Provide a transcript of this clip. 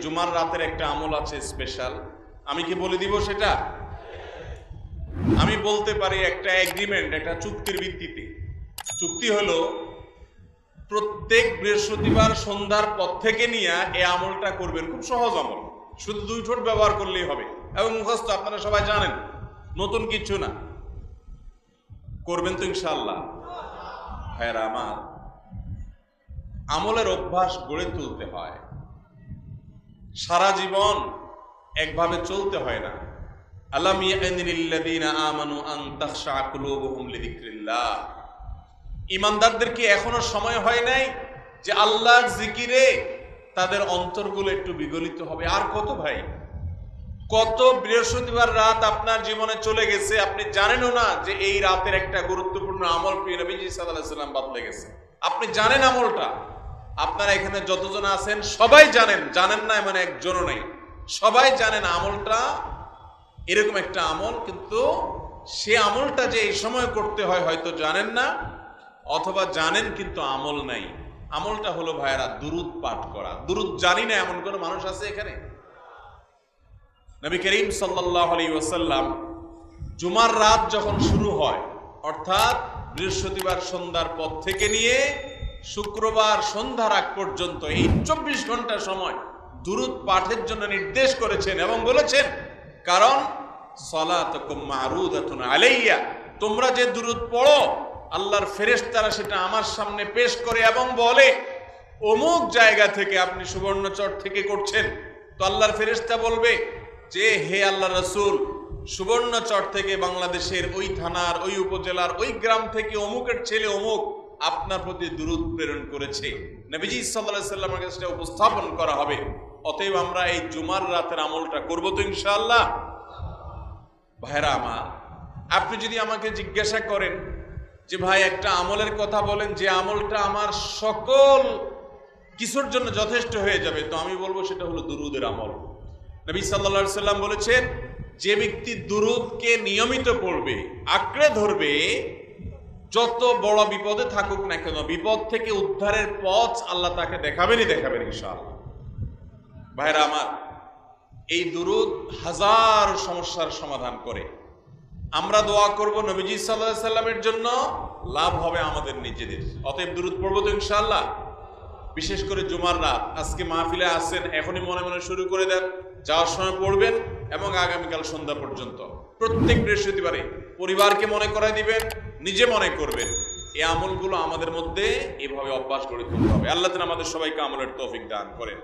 জুমার রাতের একটা আমল আছে স্পেশাল আমি কি বলে দিব সেটা? আমি বলতে পারি একটা এগ্রিমেন্ট একটা চুক্তির ভিত্তিতে। চুক্তি হলো, প্রত্যেক বৃহস্পতিবার সন্ধ্যার পর থেকে নিয়ে এই আমলটা করবেন। খুব সহজ আমল। শুধু দুই ঠোঁট ব্যবহার করলেই হবে। এবং মুখস্থ, আপনারা সবাই জানেন, নতুন কিছু না। করবেন তো ইনশাল্লাহ ভাইয়েরা আমার, আমলের অভ্যাস গড়ে তুলতে হয়। সারা জীবন একভাবে চলতে হয় না। লিযিকরিল্লাহ। ইমানদারদের কি এখনও সময় হয় নাই যে আল্লাহর জিকিরে তাদের অন্তরগুলো একটু বিগলিত হবে। আর কত ভাই? কত বৃহস্পতিবার রাত আপনার জীবনে চলে গেছে, আপনি জানেনও না যে এই রাতের একটা গুরুত্বপূর্ণ আমল প্রিয় নবীজি আলাইহি সাল্লাম বদলে গেছে। আপনি জানেন আমলটা? আপনারা এখানে যতজন আছেন সবাই জানেন জানেন না মানে একজনও নেই। সবাই জানেন আমলটা এরকম একটা আমল, কিন্তু সে আমলটা যে এই সময় করতে হয় হয়তো জানেন না, অথবা জানেন কিন্তু আমল নাই। আমলটা হলো ভাইয়েরা দুরুদ পাঠ করা। দুরুদ জানি না এমন কোনো মানুষ আছে এখানে? নবী করিম সাল্লাহ আলী ওয়াসাল্লাম জুমার রাত যখন শুরু হয়, অর্থাৎ বৃহস্পতিবার সন্ধ্যার পর থেকে নিয়ে শুক্রবার সন্ধ্যার আগ পর্যন্ত এই চব্বিশ ঘণ্টা সময় দুরুদ পাঠের জন্য নির্দেশ করেছেন এবং বলেছেন, কারণ আলাইয়া, তোমরা যে দুরুদ পড়ো, আল্লাহর ফেরেশতারা সেটা আমার সামনে পেশ করে এবং বলে, অমুক জায়গা থেকে আপনি সুবর্ণচর থেকে করছেন। তো আল্লাহর ফেরেশতা বলবে যে, হে আল্লাহ রসুল, সুবর্ণচর থেকে বাংলাদেশের ওই থানার, ওই উপজেলার, ওই গ্রাম থেকে অমুকের ছেলে অমুক আপনার প্রতি দূরত প্রেরণ করেছে। নবীজি সাল্লাহ সাল্লামের কাছে সেটা উপস্থাপন করা হবে। অতএব আমরা এই জুমার রাতের আমলটা করব তো ইনশাআল্লাহ? ভাইরা আমার, আপনি যদি আমাকে জিজ্ঞাসা করেন যে ভাই একটা আমলের কথা বলেন, যে আমলটা আমার সকল কিছুর জন্য যথেষ্ট হয়ে যাবে, তো আমি বলব সেটা হলো দুরুদের আমল। নবী সাল্লা সাল্লাম বলেছেন, যে ব্যক্তি দুরুদকে নিয়মিত পড়বে, আঁকড়ে ধরবে যত বড় বিপদে থাকুক না কেন, বিপদ থেকে উদ্ধারের পথ আল্লাহ তাকে দেখাবেনই দেখাবেন ইনশাআল্লাহ। ভাইরা আমার, এই দুরুদ হাজার সমস্যার সমাধান করে। আমরা দোয়া করব নবীজি সাল্লাহ সাল্লামের জন্য, লাভ হবে আমাদের নিজেদের। অতএব দুরুদ পড়ব তো ইনশাআল্লাহ। বিশেষ করে জুমার রাত, আজকে মাহফিলে আসছেন এখনই মনে মনে শুরু করে দেন, যাওয়ার সময় পড়বেন এবং আগামীকাল সন্ধ্যা পর্যন্ত। প্রত্যেক বৃহস্পতিবারে পরিবারকে মনে করাই দিবেন নিজে মনে করবেন এই আমলগুলো আমাদের মধ্যে এভাবে অভ্যাস করে তুলতে হবে। আল্লাহ আমাদের সবাইকে আমলের তৌফিক দান করেন।